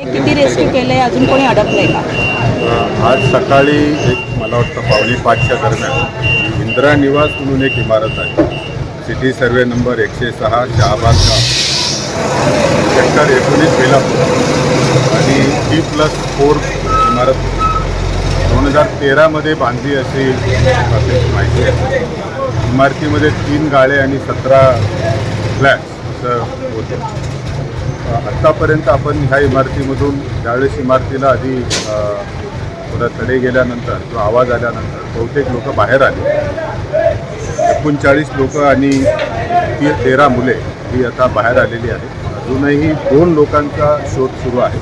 Rescue केलंय? अजून कोणी अडकलंय का? आज सकाळी एक मला वाटतं पावणे पाचच्या दरम्यान इंदिरा निवास म्हणून एक इमारत आहे. सिटी सर्वे नंबर एकशे सहा शहाबाद का सेक्टर एकोणीस बेलापूर. आणि डी प्लस फोर इमारत. दोन हजार तेरामध्ये बांधली अशी माहिती आहे. इमारतीमध्ये तीन गाळे आणि सतरा फ्लॅट्स असं होतं. आत्तापर्यंत आपण ह्या इमारतीमधून ज्यावेळेस इमारतीला आधी थोडा तडे गेल्यानंतर किंवा आवाज आल्यानंतर बहुतेक लोक बाहेर आले. एकोणचाळीस लोक आणि ती तेरा मुले ही आता बाहेर आलेली आहेत. अजूनही दोन लोकांचा शोध सुरू आहे.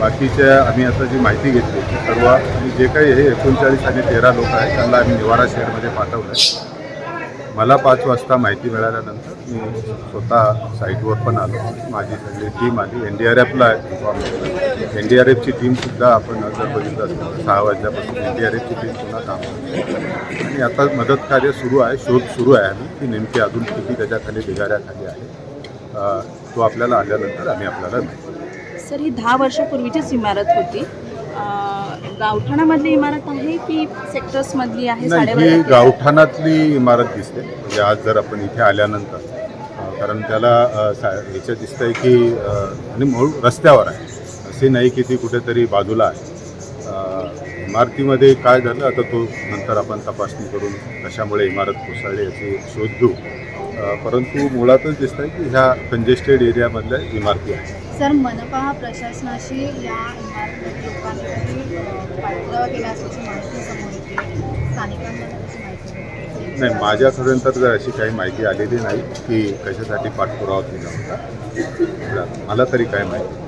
बाकीच्या आम्ही आता जी माहिती घेतली सर्व आणि जे काही हे एकोणचाळीस आणि तेरा लोक आहेत त्यांना आम्ही निवारा शहरमध्ये पाठवलं आहे. मला पाच वाजता माहिती मिळाल्यानंतर मी स्वतः साईटवर पण आलो. माझी सगळी टीम आली. एन डी आर एफला इन्फॉर्म केलं एन डी आर एफची टीमसुद्धा आपण जर बघितलं असेल सहा वाजल्यापासून एन डी आर एफची टीम पुन्हा काम करते. आणि आता मदत कार्य सुरू आहे. शोध सुरू आहे आम्ही. की नेमकी अजून किती त्याच्याखाली ढिगाऱ्याखाली आहे. तो आपल्याला आल्यानंतर आम्ही आपल्याला माहिती सर ही दहा वर्षापूर्वीचीच इमारत होती. गावठाणामधली इमारत आहे की सेक्टर्समधली आहे ही साडेबारा गावठाणातली इमारत दिसते. म्हणजे आज जर आपण इथे आल्यानंतर अ, कारण त्याला अ, सा- ह्याचं दिसतंय की अ, आणि मूळ रस्त्यावर आहे. असे नाही की ती कुठेतरी बाजूला आहे. अ, इमारतीमध्ये काय झालं आता तो नंतर आपण तपासणी करून कशामुळे इमारत कोसळली याची शोध घेऊ. अ, परंतु मुळातच दिसतंय की ह्या कंजेस्टेड एरियामधल्या इमारती आहेत. सर मनपा प्रशासनाशी या इमारतीतील केला असल्याची माहिती समोर येते माहिती मिळते? नाही माझ्यापर्यंत तर अशी काही माहिती आलेली नाही की कशासाठी पाठपुरावा केला होता मला तरी काय माहिती